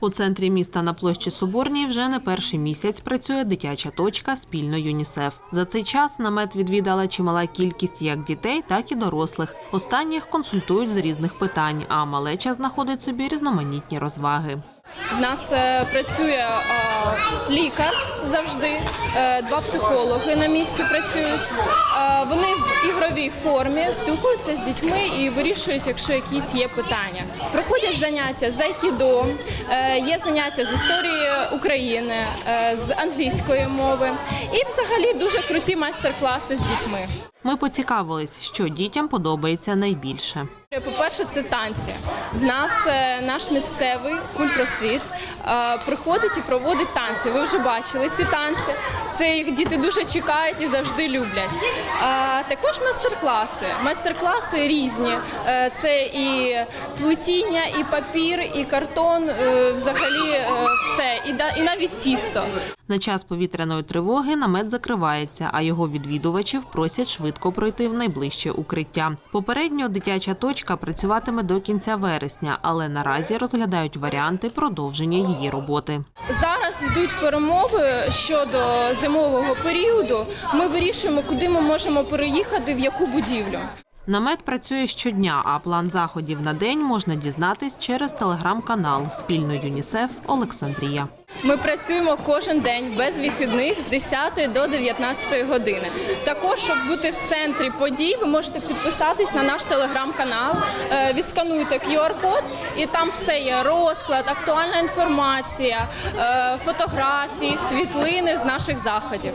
У центрі міста на площі Соборній вже не перший місяць працює дитяча точка спільно ЮНІСЕФ. За цей час намет відвідала чимала кількість як дітей, так і дорослих. Останніх консультують з різних питань, а малеча знаходить собі різноманітні розваги. В нас е, працює лікар завжди, е, два психологи на місці працюють. Вони в ігровій формі спілкуються з дітьми і вирішують, якщо якісь є питання. Проходять заняття з айкідо, е, є заняття з історії України, з англійської мови і взагалі дуже круті майстер-класи з дітьми. Ми поцікавились, що дітям подобається найбільше. По-перше, це танці. В нас е, наш місцевий культпросвіт е, приходить і проводить танці. Ви вже бачили ці танці. Це їх діти дуже чекають і завжди люблять. А також майстер-класи. Майстер-класи різні. Е, Це і плетіння, і папір, і картон. Взагалі все, і і навіть тісто. На час повітряної тривоги намет закривається, а його відвідувачів просять швидко пройти в найближче укриття. Попередньо дитяча точка працюватиме до кінця вересня, але наразі розглядають варіанти продовження її роботи. Зараз йдуть перемови щодо зимового періоду. Ми вирішуємо, куди ми можемо переїхати, в яку будівлю. Намет працює щодня, а план заходів на день можна дізнатись через телеграм-канал спільно ЮНІСЕФ Олександрія. Ми працюємо кожен день без вихідних з 10 до 19 години. Також, щоб бути в центрі подій, ви можете підписатись на наш телеграм-канал, е, відскануйте QR-код, і там все є розклад, актуальна інформація, е, фотографії, світлини з наших заходів.